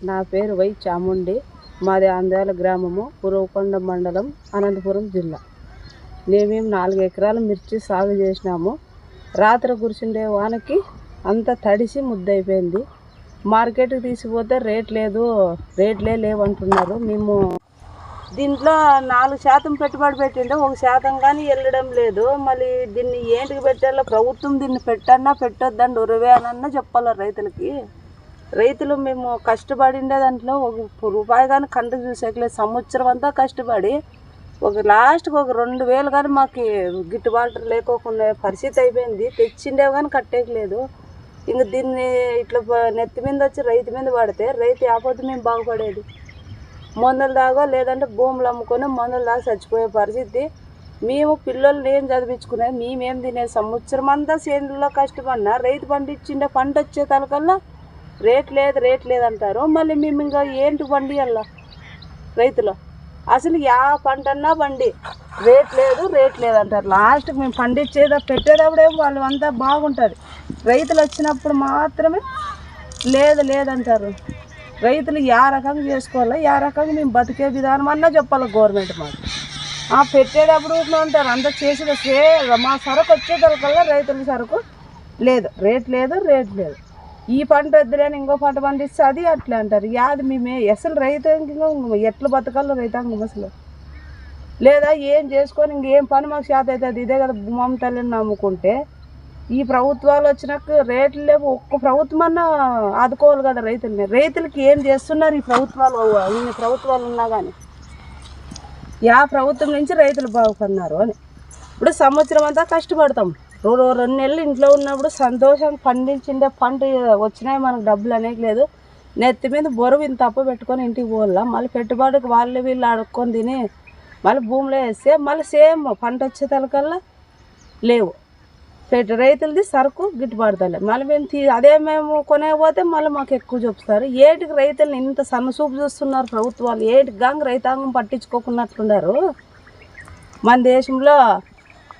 నా పేరు వై చాముండి. మాది ఆంధ్రాల గ్రామము పురవకొండ మండలం అనంతపురం జిల్లా. మేమేం నాలుగు ఎకరాలు మిర్చి సాగు చేసినాము. రాత్రి కురిసిండే వానకి అంతా తడిసి ముద్దయిపోయింది. మార్కెట్కి తీసుకుపోతే రేట్ లేదు రేట్లే లేవంటున్నారు. మేము దీంట్లో నాలుగు శాతం పెట్టుబడి పెట్టిండే ఒక శాతం కానీ వెళ్ళడం లేదు. మళ్ళీ దీన్ని ఏంటికి పెట్టాలో ప్రభుత్వం దీన్ని పెట్టన్నా పెట్టొద్దండి ఉరవే అనన్నా చెప్పాలి రైతులకి. రైతులు మేము కష్టపడిండే దాంట్లో ఒక రూపాయి కానీ కంట చూసేకలేదు సంవత్సరం అంతా కష్టపడి ఒక లాస్ట్కి ఒక రెండు వేలు కానీ మాకు గిట్టుబాటు లేకోకుండా పరిస్థితి అయిపోయింది. తెచ్చిండేవి కానీ కట్టేయలేదు ఇంక దీన్ని ఇట్లా నెత్తి మీద వచ్చి రైతు మీద పడితే రైతు ఆపోతే మేము బాగుపడేది. మందులు దాగో లేదంటే భూములు అమ్ముకొని మందులు దాకా చచ్చిపోయే పరిస్థితి. మేము పిల్లల్ని ఏం చదివించుకునే మేమేం తినే సంవత్సరం అంతా సేనులో కష్టపడినా రైతు పండించిండే పంట వచ్చే తలకల్లా రేట్ లేదు రేట్ లేదంటారు. మళ్ళీ మేము ఇంకా ఏంటి పండియాల రైతులు. అసలు యా పంట అన్నా పండి రేట్ లేదు రేట్ లేదంటారు. లాస్ట్కి మేము పండించేదా పెట్టేటప్పుడే వాళ్ళు అంతా బాగుంటుంది. రైతులు వచ్చినప్పుడు మాత్రమే లేదు లేదంటారు. రైతులు యా రకంగా చేసుకోవాలా? యా రకంగా మేము బతికే విధానం అన్నా చెప్పాలి గవర్నమెంట్ మాకు. ఆ పెట్టేటప్పుడు ఇట్లా ఉంటారు. అంత చేసేది సే మా సరుకు వచ్చేటప్పటికల్లా రైతుల సరుకు లేదు. రేట్ లేదు రేట్ లేదు. ఈ పంట వద్దులేని ఇంకో పంట పండిస్తే అది అట్లా అంటారు. యాది మేమే అసలు రైతాంగం ఎట్లా బతకాలో రైతాంగం అసలు. లేదా ఏం చేసుకొని ఇంకేం పని మాకు చేత అవుతుంది ఇదే కదా భూమమ్మ తల్లిని నమ్ముకుంటే. ఈ ప్రభుత్వాలు వచ్చినాక రేట్లు లేవు. ఒక్క ప్రభుత్వం అన్నా ఆదుకోవాలి కదా రైతుల్ని. రైతులకి ఏం చేస్తున్నారు ఈ ప్రభుత్వాలు? ఇన్ని ప్రభుత్వాలు ఉన్నా కానీ యా ప్రభుత్వం నుంచి రైతులు బాగుపడినారు అని. ఇప్పుడు సంవత్సరం అంతా కష్టపడతాం. రెండు రెండు నెలలు ఇంట్లో ఉన్నప్పుడు సంతోషం పండించిండే పంట వచ్చినాయి మనకు డబ్బులు అనేది లేదు. నెత్తి మీద బరువు ఇంత తప్ప పెట్టుకొని ఇంటికి పోవాలా? మళ్ళీ పెట్టుబడికి వాళ్ళు వీళ్ళు అడుక్కొని తిని మళ్ళీ భూమిలో వేస్తే మళ్ళీ సేమ్ పంట వచ్చే తలకల్లా లేవు. పెట్టి రైతులది సరుకు గిట్టుబాటుదలే మళ్ళీ మేము తీ అదే మేము కొనేపోతే మళ్ళీ మాకు ఎక్కువ చూపుతారు. ఏటికి రైతులను ఇంత సన్నసూపు చూస్తున్నారు ప్రభుత్వాలు? ఏటికి గాంగ్ రైతాంగం పట్టించుకోకున్నట్లున్నారు? మన దేశంలో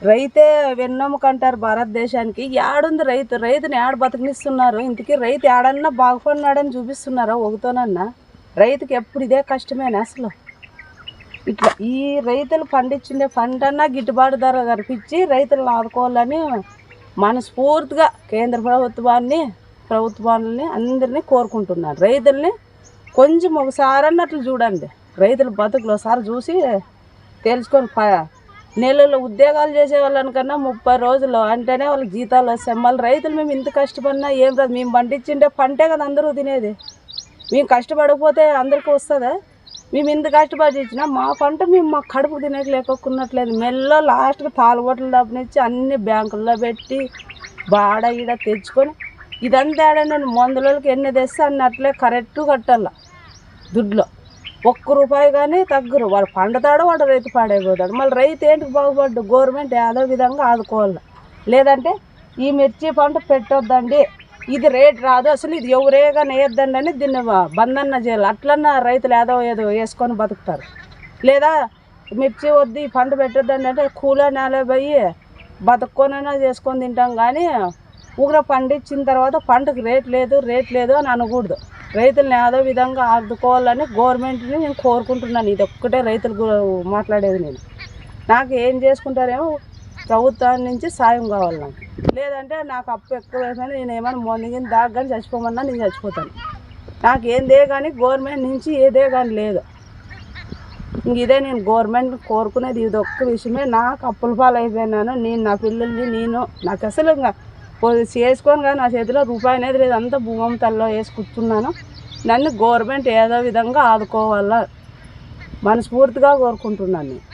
రైతే వెన్నెముక అంటారు భారతదేశానికి. యాడుంది రైతు రైతుని యాడ బతికినిస్తున్నారు ఇంతకీ రైతు ఏడన్నా బాగుపడినాడని చూపిస్తున్నారా ఒకతోనన్నా రైతుకి ఎప్పుడు ఇదే కష్టమేనా అసలు? ఇట్లా ఈ రైతులు పండించిండే పంటన్నా గిట్టుబాటు ధర కనిపించి రైతులను ఆదుకోవాలని మనస్ఫూర్తిగా కేంద్ర ప్రభుత్వాన్ని ప్రభుత్వాలని అందరినీ కోరుకుంటున్నారు. రైతుల్ని కొంచెం ఒకసారి అన్నట్లు చూడండి. రైతుల బతుకులు ఒకసారి చూసి తెలుసుకొని ప నెలలో ఉద్యోగాలు చేసే వాళ్ళనికన్నా ముప్పై రోజులు అంటేనే వాళ్ళకి జీతాలు వస్తాయి మళ్ళీ రైతులు మేము ఇంత కష్టపడినా ఏం రాదు. మేము పండించిండే పంటే కదా అందరూ తినేది. మేము కష్టపడకపోతే అందరికీ వస్తుందా? మేము ఇంత కష్టపడి ఇచ్చినా మా పంట మేము మా కడుపు తినక లేకొకున్నట్లేదు. మెల్ల లాస్ట్కి తాలుబొట్లు డబ్బునిచ్చి అన్ని బ్యాంకుల్లో పెట్టి బాడ ఈడ తెచ్చుకొని ఇదంతా ఆడండి మందులకి ఎన్ని తెస్తే అన్నట్లే కరెక్ట్ కట్టాల. దుడ్లో. ఒక్క రూపాయి కానీ తగ్గరు. వాడు పండుతాడు వాడు రైతు పాడైపోతాడు మళ్ళీ రైతు ఏంటికి బాగుపడ్డు? గవర్నమెంట్ ఏదో విధంగా ఆదుకోవాలి. లేదంటే ఈ మిర్చి పంట పెట్టొద్దండి. ఇది రేట్ రాదు. అసలు ఇది ఎవరేగా కానీ వేయొద్దండి అని దీన్ని బందన్న చేయాలి అట్లన్నా రైతులు ఏదో ఏదో వేసుకొని బతుకుతారు. లేదా మిర్చి వద్దు ఈ పంట పెట్టొద్దండి అంటే కూల నేల పోయి బతుక్కొనైనా చేసుకొని తింటాం కానీ ఊర పండించిన తర్వాత పంటకు రేట్ లేదు రేట్ లేదు అని అనకూడదు. రైతులను ఏదో విధంగా ఆదుకోవాలని గవర్నమెంట్ని నేను కోరుకుంటున్నాను. ఇది ఒక్కటే రైతులు మాట్లాడేది నేను. నాకు ఏం చేసుకుంటారేమో ప్రభుత్వం నుంచి సాయం కావాలి నాకు. లేదంటే నాకు అప్పు ఎక్కువ వేసిన నేను ఏమైనా మొందిగిన దాకా కానీ చచ్చిపోమన్నా నేను చచ్చిపోతాను. నాకు ఏందే కానీ గవర్నమెంట్ నుంచి ఏదే కానీ లేదు. ఇంక ఇదే నేను గవర్నమెంట్ కోరుకునేది. ఇది ఒక్క విషయమే. నాకు అప్పుల పాలైపోయినాను. నేను నా పిల్లల్ని నేను నాకు అసలు ఇంకా చేసుకొని కానీ నా చేతిలో రూపాయి అనేది లేదు. అంతా భూమి తల్లో వేసి కూర్చున్నాను. నన్ను గవర్నమెంట్ ఏదో విధంగా ఆదుకోవాలా మనస్ఫూర్తిగా కోరుకుంటున్నాను నేను.